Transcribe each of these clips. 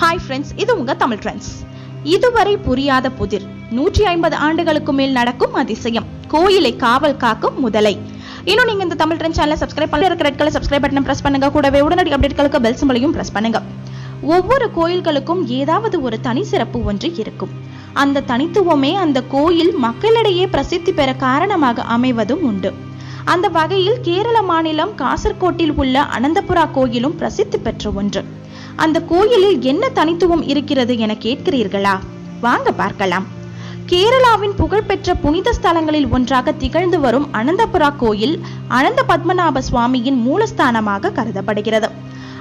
Hi friends இது உங்க Tamil trends இதுவரை புரியாத புதிர் நூற்றி ஐம்பது ஆண்டுகளுக்கு மேல் நடக்கும் அதிசயம். கோயிலை காவல் காக்கும் முதலை. இன்னும் நீங்க இந்த தமிழ் ட்ரெண்ட் சேனலை சப்ஸ்கிரைப் பண்ணி இருக்கிற red colour subscribe button press பண்ணுங்க. கூடவே உடனடி அப்டேட்களுக்கு பெல் சிம்பளையும் பிரஸ் பண்ணுங்க. ஒவ்வொரு கோயில்களுக்கும் ஏதாவது ஒரு தனி சிறப்பு ஒன்று இருக்கும். அந்த தனித்துவமே அந்த கோயில் மக்களிடையே பிரசித்தி பெற காரணமாக அமைவதும் உண்டு. அந்த வகையில் கேரள மாநிலம் காசர்கோட்டில் உள்ள அனந்தபுரா கோயிலும் பிரசித்தி பெற்ற ஒன்று. அந்த கோயிலில் என்ன தனித்துவம் இருக்கிறது என கேட்கிறீர்களா? வாங்க பார்க்கலாம். கேரளாவின் புகழ்பெற்ற புனித ஸ்தலங்களில் ஒன்றாக திகழ்ந்து வரும் அனந்தபுரா கோயில் அனந்த பத்மநாப சுவாமியின் மூலஸ்தானமாக கருதப்படுகிறது.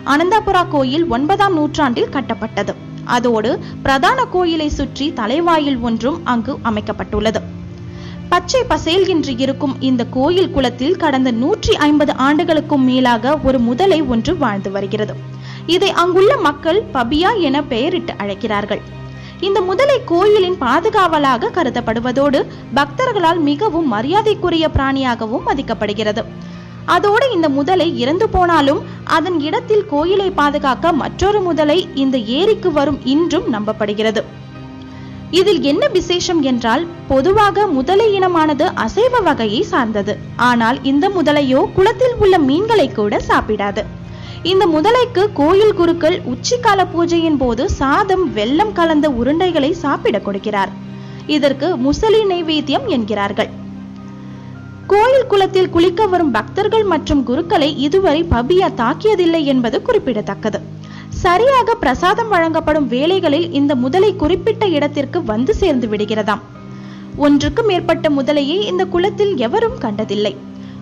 அனந்தபுரா கோயில் ஒன்பதாம் நூற்றாண்டில் கட்டப்பட்டது. அதோடு பிரதான கோயிலை சுற்றி தலைவாயில் ஒன்றும் அங்கு அமைக்கப்பட்டுள்ளது. பச்சை பசேல் என்று இருக்கும் இந்த கோயில் குளத்தில் கடந்த நூற்றி ஐம்பது ஆண்டுகளுக்கும் மேலாக ஒரு முதலை ஒன்று வாழ்ந்து வருகிறது. இதை அங்குள்ள மக்கள் பபியா என பெயரிட்டு அழைக்கிறார்கள். இந்த முதலை கோயிலின் பாதுகாவலாக கருதப்படுவதோடு பக்தர்களால் மிகவும் மரியாதைக்குரிய பிராணியாகவும் மதிக்கப்படுகிறது. அதோடு இந்த முதலை இறந்து போனாலும் அதன் இடத்தில் கோயிலை பாதுகாக்க மற்றொரு முதலை இந்த ஏரிக்கு வரும் இன்றும் நம்பப்படுகிறது. இதில் என்ன விசேஷம் என்றால் பொதுவாக முதலை இனமானது அசைவ வகையை சார்ந்தது. ஆனால் இந்த முதலையோ குளத்தில் உள்ள மீன்களை கூட சாப்பிடாது. இந்த முதலைக்கு கோயில் குருக்கள் உச்சிக்கால பூஜையின் போது சாதம் வெள்ளம் கலந்த உருண்டைகளை சாப்பிட கொடுக்கிறார். இதற்கு முசலி நைவேத்தியம் என்கிறார்கள். கோயில் குளத்தில் குளிக்க வரும் பக்தர்கள் மற்றும் குருக்களை இதுவரை பபியா தாக்கியதில்லை என்பது குறிப்பிடத்தக்கது. சரியாக பிரசாதம் வழங்கப்படும் வேளைகளில் இந்த முதலை குறிப்பிட்ட இடத்திற்கு வந்து சேர்ந்து விடுகிறதாம். ஒன்றுக்கு மேற்பட்ட முதலையை இந்த குளத்தில் எவரும் கண்டதில்லை.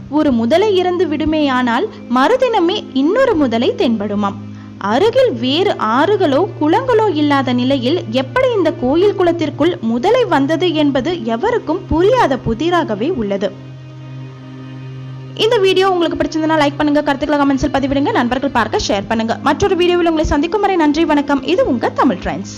ஒரு முதலை இறந்து விடுமேயானால் மறுதினமே இன்னொரு முதலை தென்படுமாம். அருகில் வேறு ஆறுகளோ குளங்களோ இல்லாத நிலையில் எப்படி இந்த கோயில் குளத்திற்குள் முதலை வந்தது என்பது எவருக்கும் புரியாத புதிராகவே உள்ளது. இந்த வீடியோ உங்களுக்கு பிடிச்சிருந்தனா லைக் பண்ணுங்க கருத்துக்களை கமெண்ட்ஸில் பதிவிடுங்க நண்பர்கள் பார்க்க ஷேர் பண்ணுங்க. மற்றொரு வீடியோவில் உங்களை சந்திக்கும் வரை நன்றி வணக்கம். இது உங்க தமிழ் ட்ரெண்ட்ஸ்